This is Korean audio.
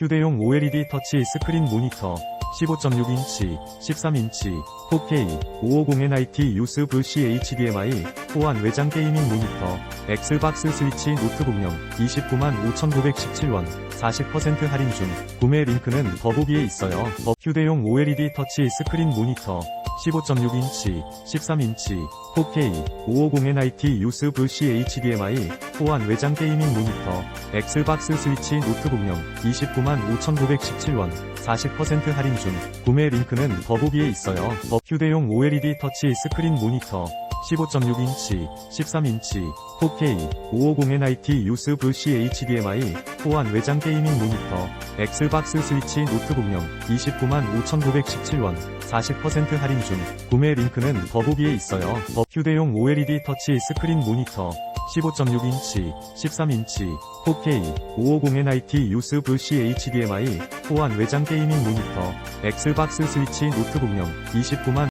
휴대용 OLED 터치 스크린 모니터 15.6인치, 13인치, 4K, 550NIT USB C HDMI, 호환 외장 게이밍 모니터, 엑스박스 스위치 노트북용 29만 5,917원, 40% 할인 중, 구매 링크는 더보기에 있어요. 더 휴대용 OLED 터치 스크린 모니터, 15.6인치, 13인치, 4K, 550NIT USB C HDMI, 호환 외장 게이밍 모니터, 엑스박스 스위치 노트북용 29만 5,917원, 40% 할인 중, 구매 링크는 더보기에 있어요. 더 휴대용 OLED 터치 스크린 모니터, 15.6인치, 13인치, 4K, 550NIT USB C HDMI, 호환 외장 게이밍 모니터, 엑스박스 스위치 노트북용 29만 5,917원, 40% 할인 중, 구매 링크는 더보기에 있어요. 더 휴대용 OLED 터치 스크린 모니터, 15.6인치, 13인치, 4K, 550NIT USB C HDMI, 호환 외장 게이밍 모니터, 엑스박스 스위치 노트북용 29만